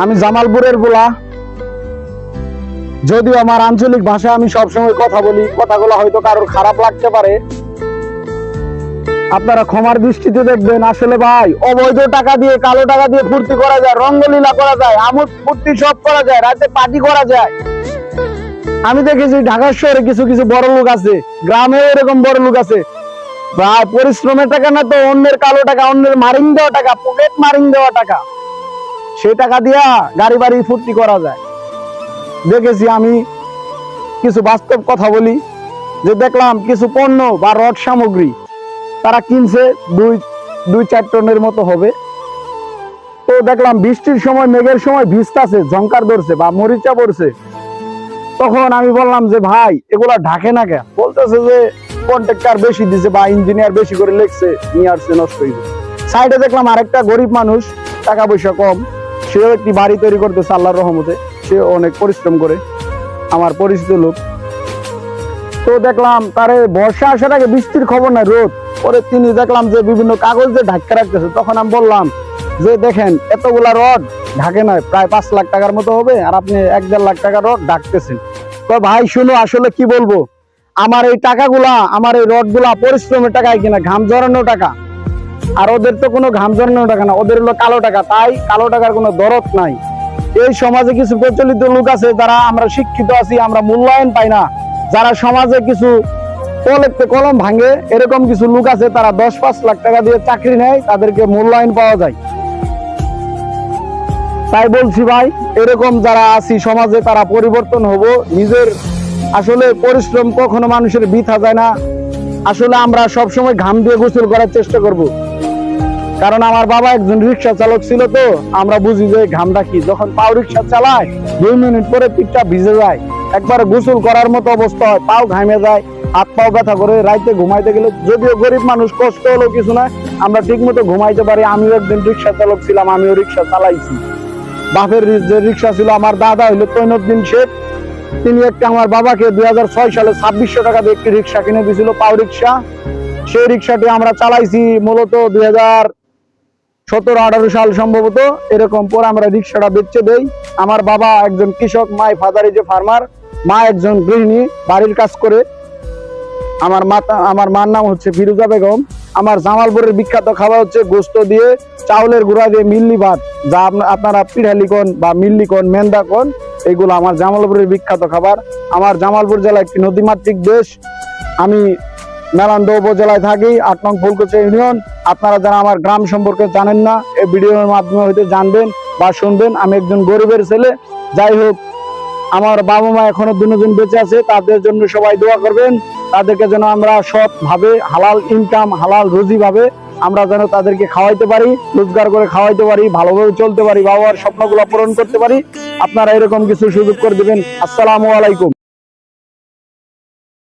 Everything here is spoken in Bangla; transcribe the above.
আমি জামালপুরের বলা যদিও আমার আঞ্চলিক ভাষায় আমি সবসময় কথা বলি, কথাগুলো হয়তো কারোর খারাপ লাগতে পারে। আপনারা ক্ষমার দৃষ্টিতে দেখবেন, আসলে ভাই, অবৈধ টাকা দিয়ে, কালো টাকা দিয়ে ফুর্তি করা যায়, রঙ্গলীলা করা যায়, আমোদ ফুর্তি সব করা যায়, রাতে পার্টি করা যায়। আমি দেখেছি ঢাকা শহরে কিছু কিছু বড় লোক আছে, গ্রামে এরকম বড় লোক আছে। পরিশ্রমের টাকা না তো অন্যের কালো টাকা, অন্যের মারিং দেওয়া টাকা পকেট মারিং দেওয়া টাকা। সেই টাকা দিয়া গাড়ি বাড়ি ফুর্তি করা যায়। দেখেছি আমি কিছু বাস্তব কথা বলি, যে দেখলাম কিছু পণ্য বা রড সামগ্রী তারা কিনছে দুই দুই চার টনের মতো হবে। তো দেখলাম বৃষ্টির সময়, মেঘের সময় ভিজতাছে ঝঙ্কার ধরছে বা মরিচা পড়ছে। তখন আমি বললাম যে, ভাই, এগুলা ঢাকে না কেন? বলতেছে যে, কন্ট্রাক্টর বেশি দিছে বা ইঞ্জিনিয়ার বেশি করে লেখছে, নিয়ে আসছে, নষ্ট হয়েছে সাইডে দেখলাম আরেকটা গরিব মানুষ, টাকা পয়সা কম। সেও একটি বাড়ি তৈরি করতেছে আল্লাহর রহমতে। সে অনেক পরিশ্রম করে। আমার পরিচিত লোক। তো দেখলাম তারে বর্ষা আসার আগে বৃষ্টির খবর নাই, রোদ। পরে তিনি দেখলাম যে বিভিন্ন কাগজ দিয়ে ঢাকা রাখতেছে। তখন আমি বললাম যে, দেখেন, এতগুলা রড ঢাকে নয় প্রায় পাঁচ লাখ টাকার মতো হবে আর আপনি এক দেড় লাখ টাকার রড ঢাকতেছেন। তো ভাই, শুনো, আসলে কি বলব? আমার এই টাকাগুলা, আমার এই রডগুলা পরিশ্রমের টাকায় কিনা, ঘাম ঝরানো টাকা। আর ওদের তো কোনো ঘাম জড়ানো টাকা না, ওদের হলো কালো টাকা। তাই কালো টাকার কোনো দরদ নাই। এই সমাজে কিছু প্রচলিত লোক আছে, যারা আমরা শিক্ষিত আছি, আমরা মূল্যায়ন পাই না। যারা সমাজে কিছু কলেক্টে কলম ভাঙে, এরকম কিছু লোক আছে, তারা দশ পাঁচ লাখ টাকা দিয়ে চাকরি নেয়, তাদেরকে মূল্যায়ন পাওয়া যায়। তাই বলছি ভাই, এরকম যারা আছি সমাজে, তারা পরিবর্তন হব। নিজের আসলে পরিশ্রম কখনো মানুষের বৃথা যায় না। আসলে আমরা সব সময় ঘাম দিয়ে গোসল করার চেষ্টা করব। কারণ আমার বাবা একজন রিক্সা চালক ছিল তো, আমরা বুঝি যে ঘামটা কি। যখন পাও রিক্সা চালায়, দুই মিনিট পরে পিঠটা ভিজে যায়। একবার গোসল করার মতো অবস্থা হয়, পাও ঘামে যায়, হাত পাও ব্যথা করে, রাইতে ঘুমাইতে গেলে যদিও গরিব মানুষ, কষ্ট হলো কিছু না, আমরা ঠিক মতো ঘুমাইতে পারি। আমিও একদিন রিক্সা চালক ছিলাম, আমিও রিক্সা চালাইছি। বাপের যে রিক্সা ছিল, আমার দাদা হইল তৈনুদ্দিন শেখ। তিনি একটা আমার বাবাকে দুই হাজার ছয় সালে ছাব্বিশশো টাকা দিয়ে একটি রিক্সা কিনে দিয়েছিল, পাও রিক্সা। সেই রিক্সাটি আমরা চালাইছি মূলত দুই হাজার সতেরো, আঠারো সাল সম্ভবত এরকম পর আমরা রিক্সাটা বেচে দেই। আমার বাবা একজন কৃষক my father is a farmer মা একজন গৃহিণী, বাড়ির কাজ করে। আমার মাতা, আমার মার নাম হচ্ছে ফিরুজা বেগম। আমার জামালপুরের বিখ্যাত খাবার হচ্ছে গোস্ত দিয়ে চাউলের গুঁড়া দিয়ে মিল্লি ভাত। যা আপনা- আপনারা পিঠালি কোন বা মিল্লি কোন মেন্দা কোন এগুলো আমার জামালপুরের বিখ্যাত খাবার। আমার জামালপুর জেলা একটি নদীমাতৃক দেশ। আমি মেলান্দ উপজেলায় থাকি, আট নং ফুলকুচি ইউনিয়ন। আপনারা যারা আমার গ্রাম সম্পর্কে জানেন না, এই ভিডিওর মাধ্যমে হয়তো জানবেন বা শুনবেন। আমি একজন গরিবের ছেলে। যাই হোক, আমার বাবা মা এখনও দুজন বেঁচে আছে, তাদের জন্য সবাই দোয়া করবেন। তাদেরকে যেন আমরা সৎ ভাবে হালাল ইনকাম হালাল রুজি ভাবে আমরা যেন তাদেরকে খাওয়াইতে পারি, রোজগার করে খাওয়াইতে পারি, ভালোভাবে চলতে পারি, বাবার স্বপ্নগুলো পূরণ করতে পারি। আপনারা এরকম কিছু সুযোগ করে দিবেন। আসসালামু আলাইকুম।